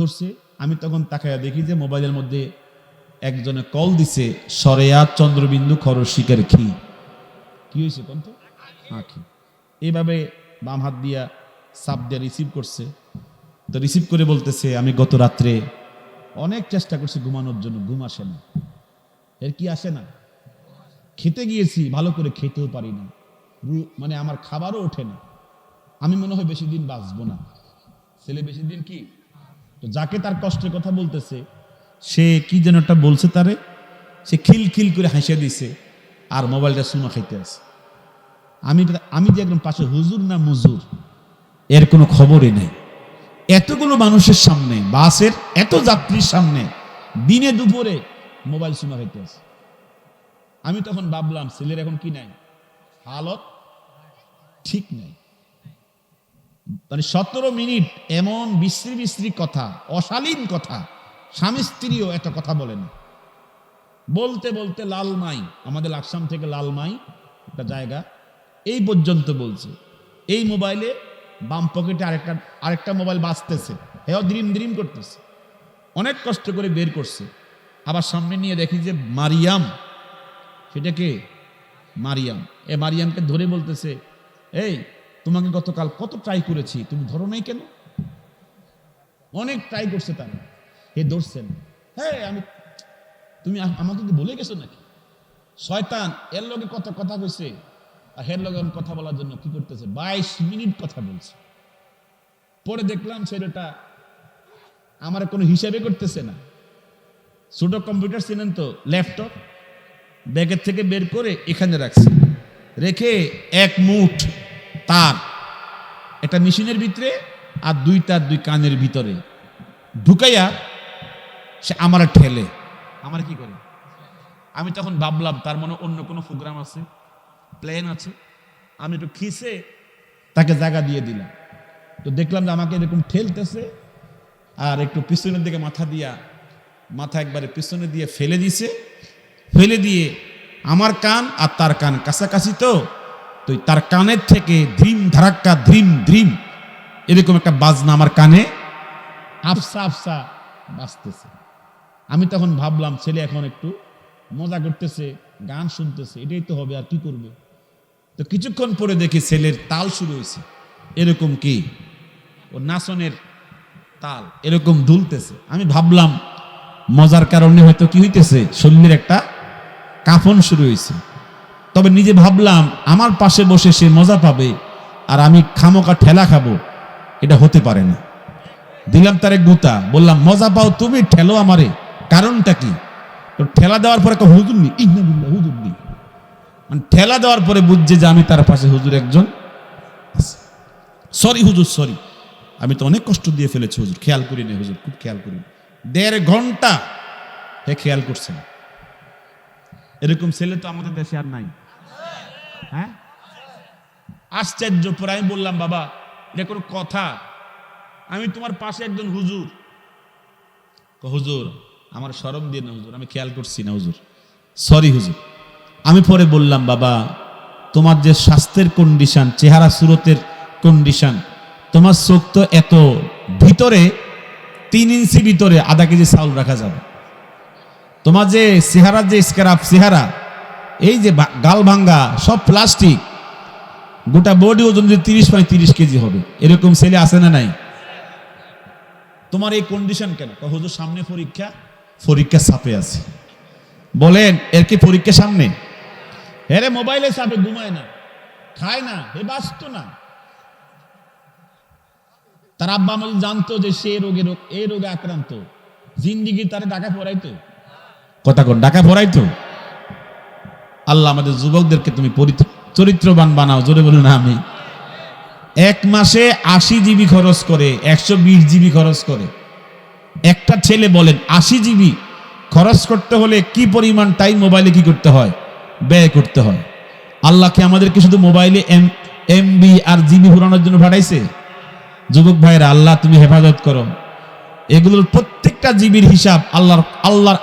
ধরছে, আমি তখন তাকায়া দেখি যে মোবাইলের মধ্যে একজনে কল দিছে, সরেয়া চন্দ্রবিন্দু খরশিকের খি। কি হয়েছে কোন তো এইভাবে বাম হাত দিয়া সাপ দিয়ে রিসিভ করছে। তো রিসিভ করে বলতেছে, আমি গত রাত্রে অনেক চেষ্টা করছি ঘুমানোর জন্য, ঘুম আসে না। এর কি আসে না? খেতে গিয়েছি, ভালো করে খেতেও পারি না। মানে আমার খাবারও ওঠে না। আমি মনে হয় বেশি দিন বাঁচবো না। ছেলে বেশি দিন কি? তো যাকে তার কষ্টের কথা বলতেছে, সে কি যেন একটা বলছে তারে? সে খিল খিল করে হাসে দিছে আর মোবাইলটা সুমা খাইতে আছে। আমি আমি যে একদম পাশে হুজুর না মুজুর, এর কোনো খবরই নেই। এতগুলো মানুষের সামনে, বাসের এত যাত্রীর সামনে, দিনে দুপুরে মোবাইল সুমা খাইতে আছে। আমি তখন ভাবলাম, ছেলের এখন কি নাই? হালত ঠিক নাই। মানে সতেরো মিনিট এমন বিশ্রী বিশ্রী কথা, অশালীন কথা, স্বামী স্ত্রীও একটা কথা বলেন। বলতে বলতে লালমাই আমাদের লাকসাম থেকে লালমাই একটা জায়গা, এই পর্যন্ত বলছে। এই মোবাইলে বাম পকেটে আরেকটা আরেকটা মোবাইল বাঁচতেছে হেও দ্রিম দ্রিম করতেছে। অনেক কষ্ট করে বের করছে। আবার সামনে নিয়ে দেখি যে মারিয়াম সেটাকে মারিয়াম। এ মারিয়ামকে ধরে বলতেছে, এই তোমাকে গতকাল কত ট্রাই করেছি, তুমি ধরো নাই কেন? অনেক ট্রাই করছে তারা। হে, ধরছেন। হ্যাঁ আমি, তুমি আমাকে কি বলে গেছো নাকি? শয়তান, এর লগে কত কথা কইছে, আর হের লগে কথা বলার জন্য কি করতেছে? বাইশ মিনিট কথা বলছে। পরে দেখলাম ছেলেটা আমার কোনো হিসাবে করতেছে না। ছোট কম্পিউটার ছিলেন তো ল্যাপটপ ব্যাগের থেকে বের করে এখানে রাখছে। রেখে এক মুঠ তার। একটা মেশিনের ভিতরে আর দুই তার দুই কানের ভিতরে। ঢুকাইয়া সে আমার ঠেলে। আমার কি করে? আমি তখন ভাবলাম, তার মনে অন্য কোনো প্রোগ্রাম আছে? প্ল্যান আছে? আমি একটু খিসে তাকে জায়গা দিয়ে দিলাম। তো দেখলাম যে আমাকে এরকম ঠেলতেছে আর একটু পিছনের দিকে মাথা দিয়া, মাথা একবারে পিছনে দিয়ে ফেলে দিছে। ফেলে দিয়ে আমার কান আর তার কান কাছাকাছি তো তো তার কানের থেকে ধ্রিম ধারাক্কা ধ্রিম ধ্রিম এরকম একটা বাজনা আমার কানে আফসা আফসা বাজতেছে। আমি তখন ভাবলাম, ছেলে এখন একটু মজা করতেছে, গান শুনতেছে, এটাই তো হবে, আর কি করবে? তো কিছুক্ষণ পরে দেখি ছেলের তাল শুরু হয়েছে। এরকম কি? ও নাচনের তাল, এরকম দুলতেছে। আমি ভাবলাম, মজার কারণে হয়তো কি হইতেছে? শরীরের একটা কাফন শুরু হয়েছে। তবে নিজে ভাবলাম, আমার পাশে বসে সে মজা পাবে আর আমি খামোকা ঠেলা খাব। এটা হতে পারে না। দিলাম তারে গুতা, বললাম, মজা পাও তুমি, ঠেলো আমারে। কারণটা কি? ঠেলা দেওয়ার পরে একটা হুজুর নি মানে ঠেলা দেওয়ার পরে বুঝছে যে আমি তার পাশে হুজুর একজন সরি হুজুর, সরি। আমি তো অনেক কষ্ট দিয়ে ফেলেছি হুজুর, খেয়াল করি না হুজুর, খুব খেয়াল করি দেড় ঘণ্টা হে খেয়াল করছে এরকম ছেলে তো আমাদের দেশে আর নাই। হ্যাঁ? আশ্চর্য পরে আমি বললাম, বাবা, এটা কোনো কথা। আমি তোমার পাশে একজন হুজুর। হুজুর, আমার সরম দিয়ে না, হুজুর, আমি খেয়াল করছি না, হুজুর। সরি হুজুর। আমি পরে বললাম, বাবা, তোমার যে স্বাস্থ্যের কন্ডিশন চেহারা সুরতের কন্ডিশন তোমার চোখ তো এত ভিতরে, তিন ইঞ্চি ভিতরে আধা কেজি চাউল রাখা যাবে। তোমার যে চেহারার যে স্ক্রাপ চেহারা এই যে গাল ভাঙ্গা, সব প্লাস্টিক গোটা বডি ওজন যদি তিরিশ তিরিশ কেজি হবে। এরকম ছেলে আছে না নাই? তোমার এই কন্ডিশন কেন? হুজুর, সামনে পরীক্ষা পরীক্ষা চাপে আছে। বলেন, এর কি পরীক্ষা সামনে? হেরে মোবাইলে চাপে ঘুমায় না, খায় না হে বাঁচত না। তার আব্বা আমল জানতো যে সে রোগে রোগ এই রোগে আক্রান্ত। জিন্দিগি তারে ডাকা পড়াইতো? কথা কোন ডাকা পড়াইতো? আল্লাহ আমাদের যুবকদেরকে তুমি চরিত্রবান বানাও, জোরে বলুন আমি এক মাসে আশি জিবি খরচ করে, একশো বিশ জিবি খরচ করে। একটা ছেলে বলেন, আশি জিবি খরচ করতে হলে কি পরিমাণ টাইম মোবাইলে কি করতে হয়? ব্যয় করতে হয়। আল্লাহকে আমাদেরকে শুধু মোবাইলে এম, এমবি আর জিবি ঘুরানোর জন্য পাঠাইছে? যুবক ভাইয়েরা, আল্লাহ তুমি হেফাজত করো। এগুলোর প্রত্যেকটা জিবির হিসাব আল্লাহর আল্লাহর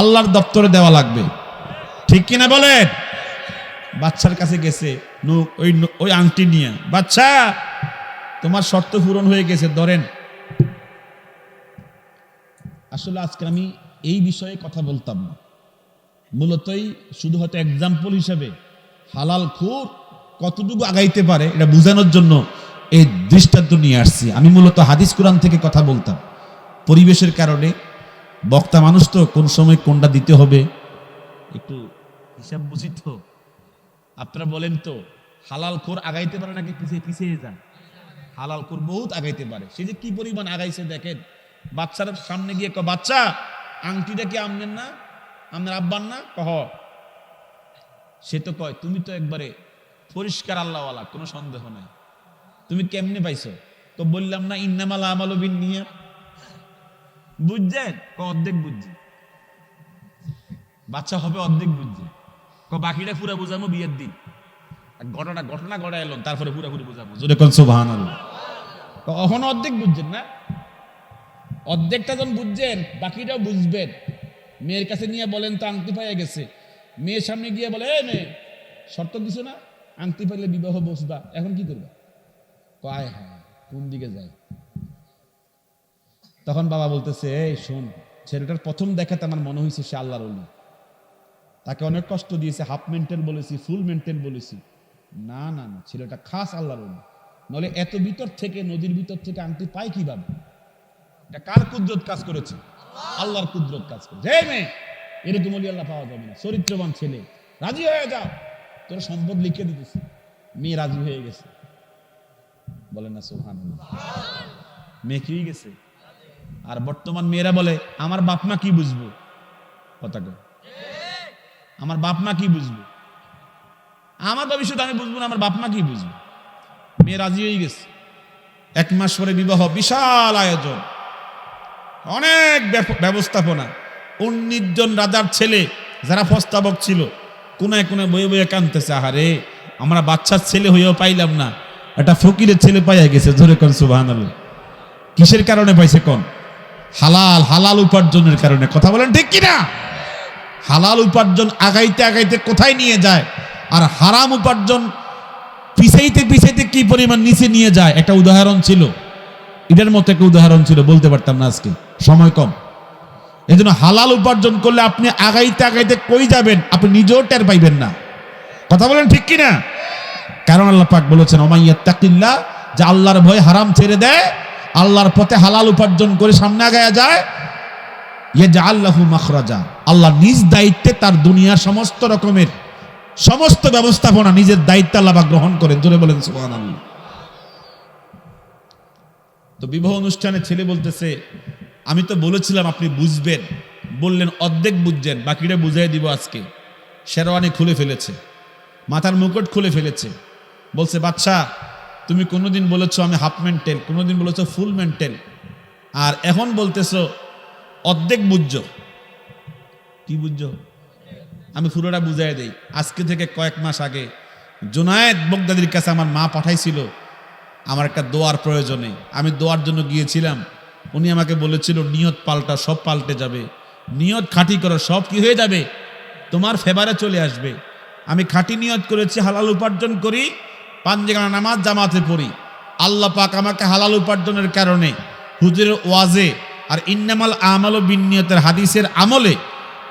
আল্লাহর দপ্তরে দেওয়া লাগবে। ঠিক কিনা বলেন? বাচ্চার কাছে গেছে ওই ওই আংটি নিয়ে বাচ্চা, তোমার শর্ত পূরণ হয়ে গেছে, ধরেন। আসলে আজকে আমি এই বিষয়ে কথা বলতাম না। মূলতই শুধু হয়তো এক্সাম্পল হিসেবে, হালাল খুর কতটুকু আগাইতে পারে, এটা বোঝানোর জন্য এই দৃষ্টান্ত নিয়ে আসছি। আমি মূলত হাদিস কোরআন থেকে কথা বলতাম। পরিবেশের কারণে বক্তা মানুষ তো কোন সময় কোনটা দিতে হবে, একটু হিসাব বুঝি তো আপনারা বলেন তো, হালাল খোর আগাইতে পারে নাকি পিছিয়ে পিছিয়ে যান হালাল খোর বহুত আগাইতে পারে। সে যে কি পরিমাণ আগাইছে দেখেন, বাচ্চার সামনে গিয়ে বাচ্চা, আংটিটা কি আমনেন না? আপনার আব্বান না? কহ। সে তো কয়, তুমি তো একবারে পরিষ্কার আল্লাহওয়ালা, কোনো সন্দেহ নাই। তুমি কেমনে পাইছো? তো বললাম, না, ইন্নামাল আমাল বিন নিয়ে বুঝছেন অর্ধেক বুঝছি। বাচ্চা হবে অর্ধেক বুঝছে। বাকিটা পুরা বুঝাবো বিয়ের দিন। ঘটনা ঘটনা ঘটা এলাম তারপরে পুরাপুরি বুঝাবো জোরে কোন সুবহান কখনো অর্ধেক বুঝছেন না? অর্ধেকটা যখন বুঝছেন, বাকিটাও বুঝবেন। মেয়ের কাছে নিয়ে বলেন তো আংটি পাইয়া গেছে। মেয়ের সামনে গিয়ে বলে এ মেয়ে, শর্ত কিছু না? আংটি পাইলে বিবাহ বসবা। এখন কি করবা? কয় হ্যাঁ কোন দিকে যায় তখন বাবা বলতেছে, এই শোন, ছেলেটার প্রথম দেখাতে আমার মনে হয়েছে সে আল্লাহর অলি তাকে অনেক কষ্ট দিয়েছে হাফ মেন্টেন বলেছি ফুল মেন্টেন বলেছি। না না না, ছেলেটা খাস আল্লাহর নলে এত ভিতর থেকে, নদীর ভিতর থেকে আংটি পায় কীভাবে? এটা কার কুদরত কাজ করেছে? আল্লাহর কুদরত কাজ করেছে। হে মেয়ে, এরকম অলি আল্লাহ পাওয়া যাবে না। চরিত্রবান ছেলে। রাজি হয়ে যাও। তোর সম্পদ লিখে দিতেছি। মেয়ে রাজি হয়ে গেছে। বলে না সোহান মেয়ে কি গেছে? আর বর্তমান মেয়েরা বলে, আমার বাপ মা কি বুঝব? কথা। আমার বাপ মা কি বুঝব? আমার ভবিষ্যৎ আমি বুঝব না, আমার বাপ মা কি বুঝব? মেয়ে রাজি হয়ে গেছে। এক মাস পরে বিবাহ, বিশাল আয়োজন। অনেক ব্যবস্থাপনা। উনিশ রাজার ছেলে যারা প্রস্তাবক ছিল, কোনায় কোনায় বয়ে বয়ে কানতেছে আহারে, আমরা বাচ্চার ছেলে হয়েও পাইলাম না। একটা ফকিরের ছেলে পাইয়া গেছে ধরে কোন সুবাহ কিসের কারণে পাইছে কোন? হালাল হালাল উপার্জনের কারণে। কথা বলেন ঠিক কিনা? হালাল উপার্জন আগাইতে আগাইতে কোথায় নিয়ে যায়? আর হারাম উপার্জন পিছাইতে পিছাইতে কি পরিমাণ নিচে নিয়ে যায়? একটা উদাহরণ ছিল। এটার মতো একটা উদাহরণ ছিল, বলতে পারতাম না আজকে। সময় কম। এই জন্য হালাল উপার্জন করলে আপনি আগাইতে আগাইতে কই যাবেন? আপনি নিজেও টের পাইবেন না। কথা বলেন ঠিক কিনা? কারণ আল্লাহ পাক বলেছেন ওমাইয়া তাকিল্লা যে আল্লাহর ভয় হারাম ছেড়ে দেয়, আল্লাহর পথে হালাল উপার্জন করে সামনে আগায়া যায় ইয়ে যা আল্লাহু মাখরাজা। আল্লাহ নিজ দায়িত্বে তার দুনিয়ার সমস্ত রকমের সমস্ত ব্যবস্থাপনা নিজের দায়িত্ব আল্লাহ গ্রহণ করেন। জোরে বলেন, সুবহানাল্লাহ। তো বিবাহ অনুষ্ঠানে ছেলে বলতেছে, আমি তো বলেছিলাম আপনি বুঝবেন। বললেন, অর্ধেক বুঝছেন, বাকিটা বুঝাই দিব আজকে। শেরওয়ানি খুলে ফেলেছে, মাথার মুকুট খুলে ফেলেছে। বলছে, বাচ্চা, তুমি কোনোদিন বলেছ আমি হাফ মেন্টেল, কোনোদিন বলেছ ফুল মেন্টেল। আর এখন বলতেছো অর্ধেক বুঝছ। কি বুঝছ? আমি পুরোটা বুঝাই দেই। আজকে থেকে কয়েক মাস আগে জোনায়েদ বগদাদির কাছে আমার মা পাঠাইছিল আমার একটা দোয়ার প্রয়োজনে। আমি দোয়ার জন্য গিয়েছিলাম। উনি আমাকে বলেছিল, নিয়ত পাল্টা, সব পাল্টে যাবে। নিয়ত খাঁটি করো, সব কি হয়ে যাবে? তোমার ফেভারে চলে আসবে। আমি খাঁটি নিয়ত করেছি, হালাল উপার্জন করি, পাঞ্জেগানা নামাজ জামাতে পড়ি। আল্লাহ পাক আমাকে হালাল উপার্জনের কারণে হুজুরের ওয়াজে আর ইন্নামাল আমাল ও বিনিয়তের হাদিসের আমলে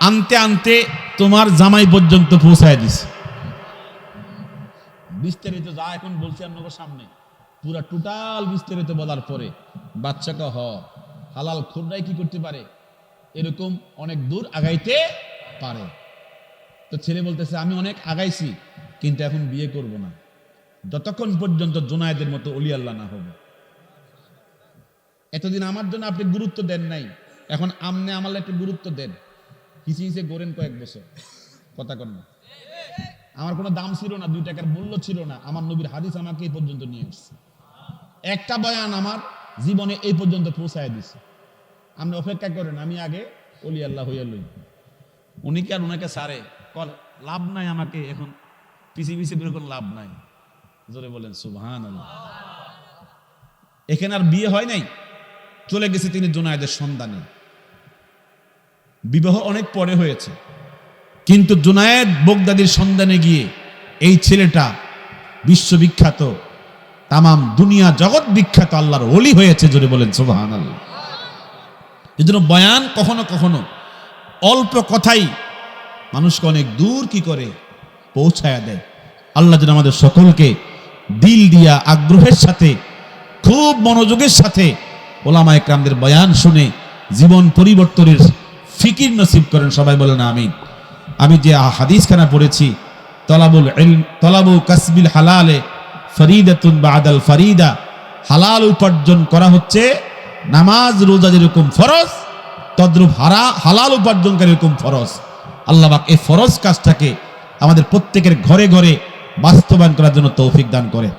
আনতে আনতে তোমার জামাই পর্যন্ত পৌঁছায় দিছে। বিস্তারিত যা এখন বলছি আপনাদের সামনে, পুরা টোটাল বিস্তারিত বলার পরে বাচ্চাকে হ, হালাল খুররাই কি করতে পারে, এরকম অনেক দূর আগাইতে পারে। তো ছেলে বলতেছে, আমি অনেক আগাইছি, কিন্তু এখন বিয়ে করব না। যতক্ষণ পর্যন্ত জোনায়েদের মতো অলি আল্লাহ না হবে। এতদিন আমার জন্য আপনি গুরুত্ব দেন নাই। এখন আমনে আমার একটু গুরুত্ব দেন। হিসি হিসে গড়েন কয়েক বছর। কথা কন না। আমার কোনো দাম ছিল না, দুই টাকার মূল্য ছিল না। আমার নবীর হাদিস আমাকে এই পর্যন্ত নিয়ে এসছে একটা বয়ান আমার জীবনে এই পর্যন্ত পৌঁছায় দিছে। আপনি অপেক্ষা করেন, আমি আগে অলি আল্লাহ হইয়া লই। উনি কি আর ওনাকে সারে কল, লাভ নাই আমাকে এখন। পিছিয়ে পিছিয়ে কোনো লাভ নাই। জোরে বলেন সুবহান এখানে আর বিয়ে হয় নাই? চলে গেছে তিনি জোনায়েদের সন্ধানে। বিবাহ অনেক পরে হয়েছে। কিন্তু জুনায়েদ বগদাদির সন্ধানে গিয়ে এই ছেলেটা বিশ্ববিখ্যাত, তামাম দুনিয়া জগৎ বিখ্যাত আল্লাহর ওলি হয়েছে জোরে বলেন সুবহান আল্লাহ এজন্য বয়ান কখনো কখনো অল্প কথাই মানুষকে অনেক দূর কি করে পৌঁছায়া দেয়। আল্লাহ যেন আমাদের সকলকে দিল দিয়া আগ্রহের সাথে, খুব মনোযোগের সাথে ওলামা একরামদের বয়ান শুনে জীবন পরিবর্তনের ফিকির নসিব করেন, সবাই বলেন আমি আমি যে হাদিসখানা পড়েছি, তলাবুল তলাবু কাসবিল হালালে ফরিদাতুন বাদাল ফরিদা, হালাল উপার্জন করা হচ্ছে, নামাজ, রোজা যেরকম ফরজ, তদ্রুপ হারা হালাল উপার্জনকারী এরকম ফরজ। আল্লাহ পাক এই ফরজ কাজটাকে আমাদের প্রত্যেকের ঘরে ঘরে বাস্তবায়ন করার জন্য তৌফিক দান করে